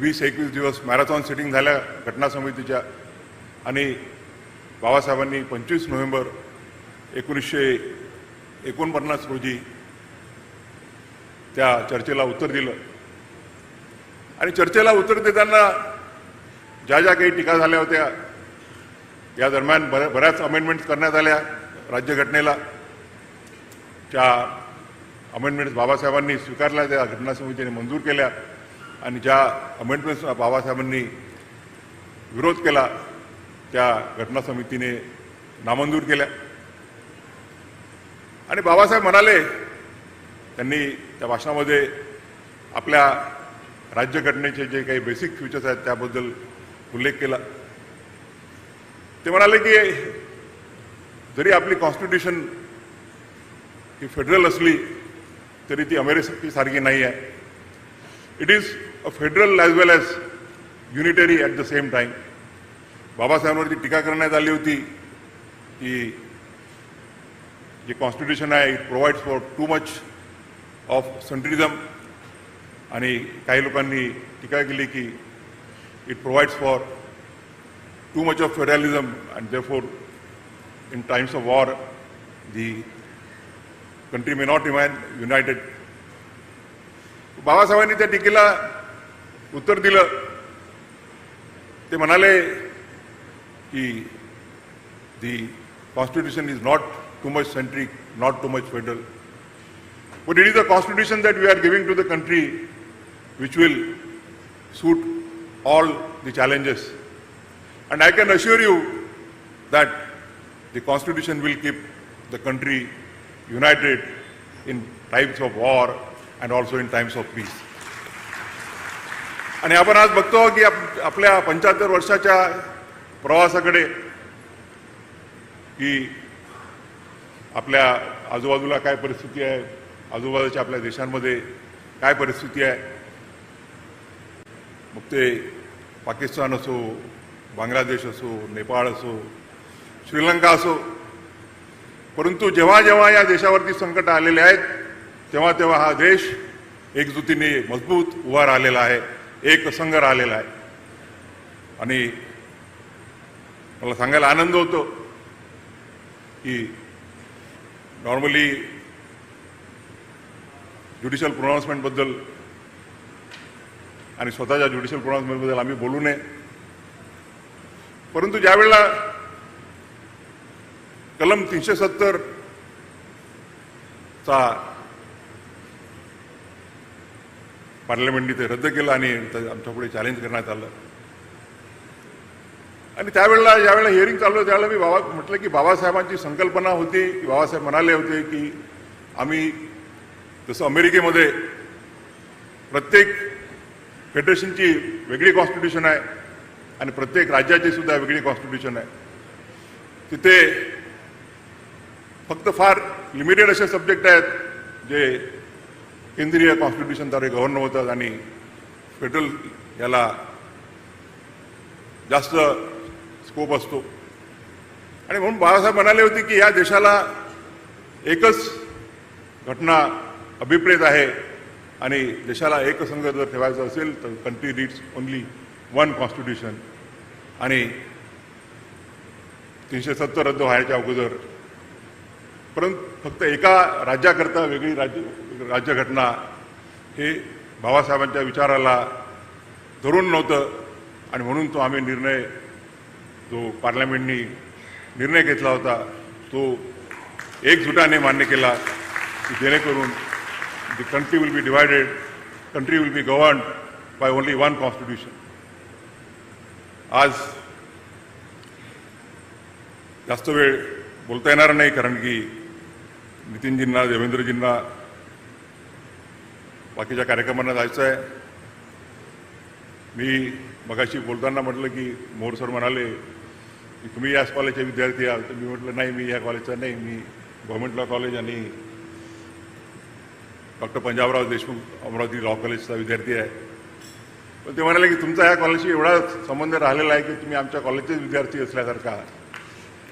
वीस एकवीस दिवस मॅरेथॉन सिटिंग झाल्या घटना समितीच्या. आणि बाबासाहेबांनी पंचवीस नोव्हेंबर एकोणीसशे एकोणपन्नास रोजी त्या चर्चेला उत्तर दिलं. आणि चर्चेला उत्तर देताना ज्या ज्या काही टीका झाल्या होत्या या दरम्यान बऱ्या बऱ्याच अमेंडमेंट्स करण्यात आल्या राज्यघटनेला. त्या अमेंडमेंट्स बाबासाहेबांनी स्वीकारल्या त्या घटना समितीने मंजूर केल्या. आणि ज्या अमेंडमेंट्स बाबासाहेबांनी विरोध केला त्या घटना समितीने नामंजूर केल्या. आणि बाबासाहेब म्हणाले त्यांनी त्या भाषणामध्ये आपल्या राज्यघटनेचे जे काही बेसिक फ्युचर्स आहेत त्याबद्दल उल्लेख केला. ते म्हणाले की जरी आपली कॉन्स्टिट्यूशन ही फेडरल असली तरी ती अमेरिकेसारखी नाही आहे it is federal as well as unitary at the same time बाबासाहेबांवरती टीका करण्यात आली होती की जे कॉन्स्टिट्यूशन आहे it provides for too much of centrism आणि काही लोकांनी टीका केली की it provides for too much of federalism and therefore in times of war the country may not remain united बाबासाहेबांनी त्या टीकेला उत्तर दिलं ते म्हणाले की the constitution is not too much centric not too much federal but it is a constitution that we are giving to the country which will suit all the challenges And I can assure you that the Constitution will keep the country united in times of war and also in times of peace. आणि आपण आज बघतो की आपल्या पंच्याहत्तर वर्षाच्या प्रवासाकडे की आपल्या आजूबाजूला काय परिस्थिती आहे आजूबाजूच्या आपल्या देशांमध्ये काय परिस्थिती आहे. मग ते पाकिस्तान असो बांगलादेश असो नेपाळ असो श्रीलंका असो. परंतु जेव्हा जेव्हा या देशावरती संकट आलेले आहेत तेव्हा तेव्हा हा देश एकजुटीने मजबूत उभा राहिलेला आहे. एक संघ राहिलेला आहे. आणि मला सांगायला आनंद होतो की नॉर्मली ज्युडिशियल प्रोनाऊन्समेंटबद्दल आणि स्वतःच्या ज्युडिशियल प्रोनाऊन्समेंटबद्दल आम्ही बोलू नये. परंतु ज्यावेळेला कलम तीनशे सत्तर पार्लमेंटने ते रद्द केलं आणि आमच्यापुढे आमच्या पुढे चॅलेंज करण्यात आलं. आणि त्यावेळेला ज्यावेळेला हिअरिंग चालू त्यावेळेला मी बाबा म्हटलं की बाबासाहेबांची संकल्पना होती की बाबासाहेब म्हणाले होते की आम्ही जसं अमेरिकेमध्ये प्रत्येक फेडरेशनची वेगळी कॉन्स्टिट्यूशन आहे आणि प्रत्येक राज्याची सुद्धा वेगळी कॉन्स्टिट्यूशन आहे. तिथे फक्त फार लिमिटेड असे सब्जेक्ट आहेत जे केंद्रीय कॉन्स्टिट्युशनद्वारे गव्हर्न होतात आणि फेडरल याला जास्त स्कोप असतो. आणि म्हणून बाळासाहेब म्हणाले होते की या देशाला एकच घटना अभिप्रेत आहे आणि देशाला एकसंघ जर ठेवायचं असेल तर country reads only one constitution आणि तीनशे सत्तर रद्द व्हायच्या अगोदर. परंतु फक्त एका राज्याकरता वेगळी राज्य राज्यघटना हे बाबासाहेबांच्या विचाराला धरून नव्हतं आणि म्हणून तो आम्ही निर्णय जो पार्लमेंटनी निर्णय घेतला होता तो एकजुटाने मान्य केला की जेणेकरून the country will be divided country will be govern by only one constitution. आज जास्त वेळ बोलता येणार नाही कारण की नितीनजींना देवेंद्रजींना बाकीच्या कार्यक्रमांना जायचं आहे मी मगाशी बोलताना म्हटलं की मोर सर म्हणाले की तुम्ही याच कॉलेजचे विद्यार्थी आहात. तर मी म्हटलं नाही मी या कॉलेजचा नाही मी गव्हर्मेंट लॉ कॉलेज आणि डॉक्टर पंजाबराव देशमुख अमरावती लॉ कॉलेजचा विद्यार्थी आहे. पण ते म्हणाले की तुमचा या कॉलेजशी एवढा संबंध राहिलेला आहे की तुम्ही आमच्या कॉलेजचेच विद्यार्थी असल्यासारखा.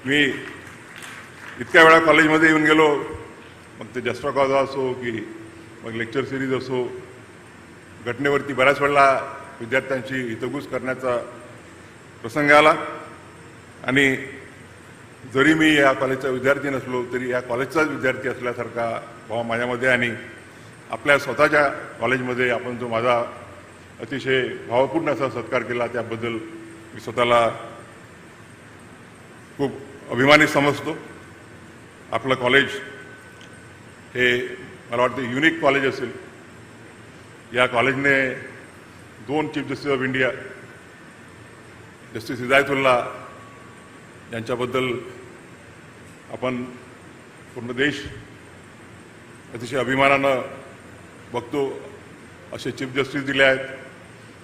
मी इतक्या वेळा कॉलेजमध्ये येऊन गेलो. मग ते जस्ट्रा कॉज असो की मग लेक्चर सिरीज असो घटनेवरती बऱ्याच वेळेला विद्यार्थ्यांशी हितगुज करण्याचा प्रसंग आला. आणि जरी मी या कॉलेजचा विद्यार्थी नसलो तरी या कॉलेजचाच विद्यार्थी असल्यासारखा भाव माझ्यामध्ये आणि आपल्या स्वतःच्या कॉलेजमध्ये आपण जो माझा अतिशय भावपूर्ण असा सत्कार केला त्याबद्दल मी स्वतःला खूप अभिमानी समजतो. आपलं कॉलेज हे मला वाटतं युनिक कॉलेज असेल. या कॉलेजने दोन chief justice of India justice Hidayatullah यांच्याबद्दल आपण पूर्ण देश अतिशय अभिमानानं बघतो. असे चीफ जस्टिस दिले आहेत.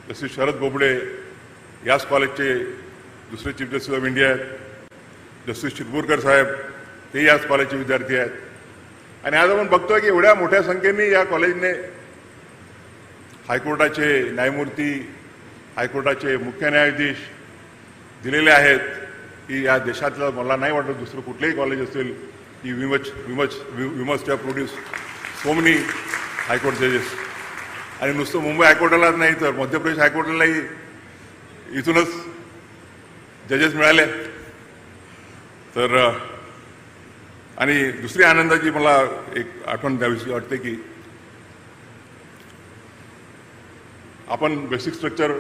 जस्टिस शरद बोबडे याच कॉलेजचे दुसरे चीफ जस्टिस ऑफ इंडिया आहेत. जस्टिस चिरपूरकर साहेब ते याच कॉलेजचे विद्यार्थी आहेत. आणि आज आपण बघतोय की एवढ्या मोठ्या संख्येने या कॉलेजने हायकोर्टाचे न्यायमूर्ती हायकोर्टाचे मुख्य न्यायाधीश दिलेले आहेत. की या देशातलं मला नाही वाटत दुसरं कुठलंही कॉलेज असेल. की विमच विमच विमच to produce so many high court जजेस आणि नुसतं मुंबई हायकोर्टालाच नाही तर मध्य प्रदेश हायकोर्टालाही इथूनच जजेस मिळाले. तर आणि दुसरी आनंदाची मला एक आठवण द्यावीशी वाटते की आपण बेसिक स्ट्रक्चर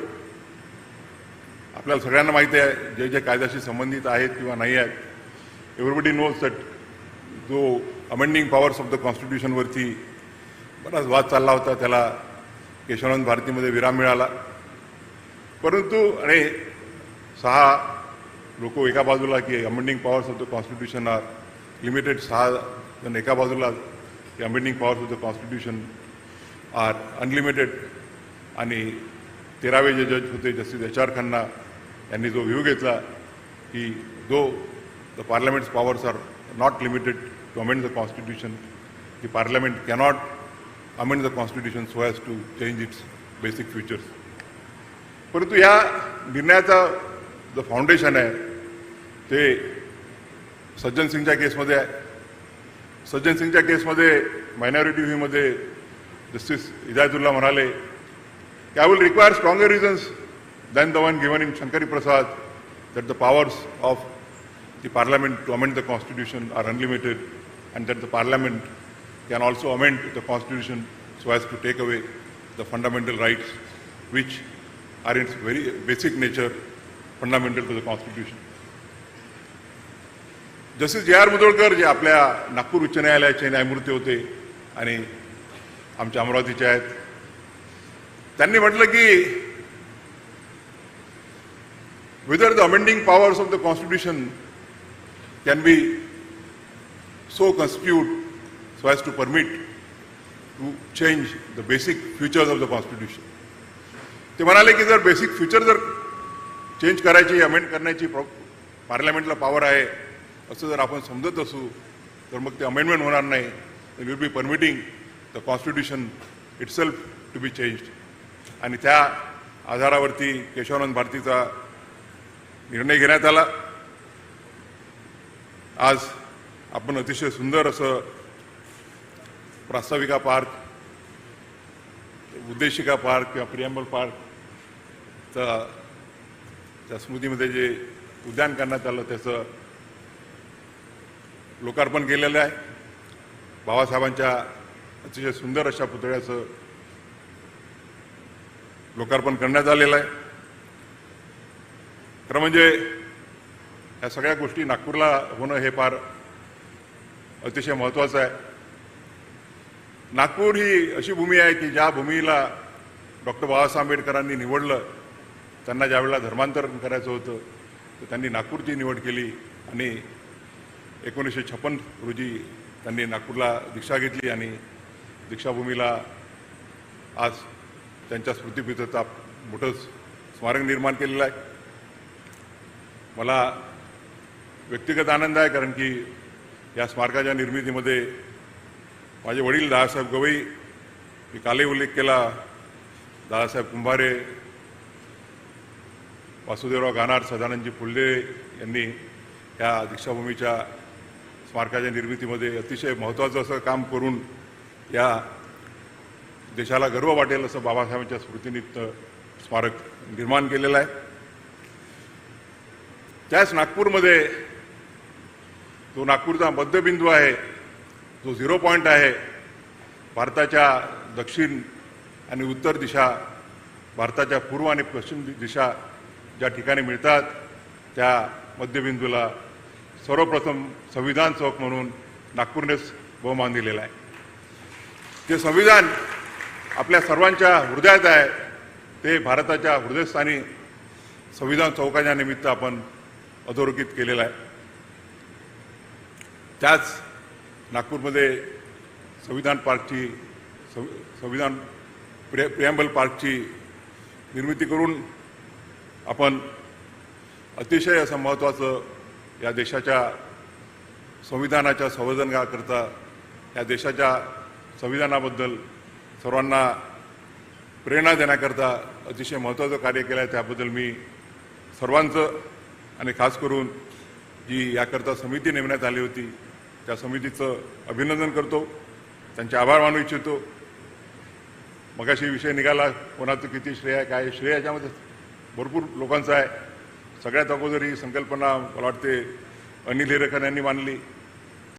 आपल्याला सगळ्यांना माहिती आहे जे जे कायद्याशी संबंधित आहेत किंवा नाही आहेत. एव्हरीबडी नोज दॅट जो अमेंडिंग पॉवर्स ऑफ द कॉन्स्टिट्यूशनवरती बराच वाद चालला होता त्याला केशवानंद भारतीमध्ये विराम मिळाला. परंतु आणि सहा लोक एका बाजूला की amending powers of the constitution are limited सहा जण एका बाजूला की amending powers of the constitution are unlimited आणि तेरावे जे जज होते जस्टिस एच आर खन्ना यांनी जो व्ह्यू घेतला की though the parliament's powers are not limited to amend the constitution की parliament cannot amend the constitution so has to change its basic futures परंतु या निर्णयाचा जो फाउंडेशन आहे ते सज्जन सिंगच्या केसमध्ये आहे सज्जन सिंगच्या केसमध्ये मायनॉरिटी व्ह्यूमध्ये जस्टिस हिदायतुल्ला म्हणाले की I will require stronger reasons than the one given in Shankari Prasad that the powers of the parliament to amend the constitution are unlimited and that the parliament can also amend the constitution so as to take away the fundamental rights which are in its very basic nature fundamental to the constitution. जसे जे R Mudholkar जे आपल्या नागपूर उच्च न्यायालयाचे न्यायमूर्ती होते आणि आमच्या अमरावतीचे आहेत त्यांनी म्हटलं की whether the amending powers of the constitution can be so constitute so has to permit to change the basic futures of the constitution ते म्हणाले की जर बेसिक फ्युचर जर चेंज करायची अमेंड करण्याची पार्लमेंटला पॉवर आहे असं जर आपण समजत असू तर मग ते अमेंडमेंट होणार नाही. Will be permitting the constitution itself to be changed आणि त्या आधारावरती केशवानंद भारतीचा निर्णय घेण्यात आला. आज आपण अतिशय सुंदर असं प्रास्ताविका पार्क उद्देशिका पार्क किंवा प्रियंबल पार्क त्या स्मृतीमध्ये जे उद्यान करण्यात आलं त्याचं लोकार्पण केलेलं आहे. बाबासाहेबांच्या अतिशय सुंदर अशा पुतळ्याचं लोकार्पण करण्यात आलेलं आहे. खरं म्हणजे या सगळ्या गोष्टी नागपूरला होणं हे फार अतिशय महत्त्वाचं आहे. नागपूर ही अशी भूमी आहे की ज्या भूमीला डॉक्टर बाबासाहेब आंबेडकरांनी निवडलं त्यांना ज्यावेळेला धर्मांतर करायचं होतं तर त्यांनी नागपूरची निवड केली आणि एकोणीसशे छप्पन रोजी त्यांनी नागपूरला दीक्षा घेतली आणि दीक्षाभूमीला आज त्यांच्या स्मृतिपीठाचा मोठं स्मारक निर्माण केलेलं आहे. मला व्यक्तिगत आनंद आहे कारण की या स्मारकाच्या निर्मितीमध्ये माझे वडील दादासाहेब गवई मी कालही उल्लेख केला दादासाहेब कुंभारे वासुदेवराव गानार सदानंदजी फुल्ले यांनी या दीक्षाभूमीच्या स्मारकाच्या निर्मितीमध्ये अतिशय महत्त्वाचं असं काम करून या देशाला गर्व वाटेल असं बाबासाहेबांच्या स्मृतीनिमित्त स्मारक निर्माण केलेलं आहे. त्याच नागपूरमध्ये जो नागपूरचा मध्यबिंदू आहे जो झिरो पॉईंट आहे भारताच्या दक्षिण आणि उत्तर दिशा भारताच्या पूर्व आणि पश्चिम दिशा ज्या ठिकाणी मिळतात त्या मध्यबिंदूला सर्वप्रथम संविधान चौक म्हणून नागपूरनेच बहुमान दिलेला आहे. ते संविधान आपल्या सर्वांच्या हृदयात आहे ते भारताच्या हृदयस्थानी संविधान चौकाच्या निमित्त आपण अधोरेखित केलेलं आहे. त्याच नागपूरमध्ये संविधान पार्कची सं संविधान प्रे प्रिॲम्बल पार्कची निर्मिती करून आपण अतिशय असं महत्त्वाचं या देशाच्या संविधानाच्या संवर्धनाकरता या देशाच्या संविधानाबद्दल सर्वांना प्रेरणा देण्याकरता अतिशय महत्त्वाचं कार्य केलं आहे. त्याबद्दल मी सर्वांचं आणि खास करून जी याकरता समिती नेमण्यात आली होती त्या समितीचं अभिनंदन करतो. त्यांचे आभार मानू इच्छितो. मगाशी विषय निघाला कोणाचं किती श्रेय आहे काय आहे. श्रेय याच्यामध्ये भरपूर लोकांचं आहे. सगळ्यात अगोदर ही संकल्पना मला वाटते अनिल हिरेकर यांनी मांडली.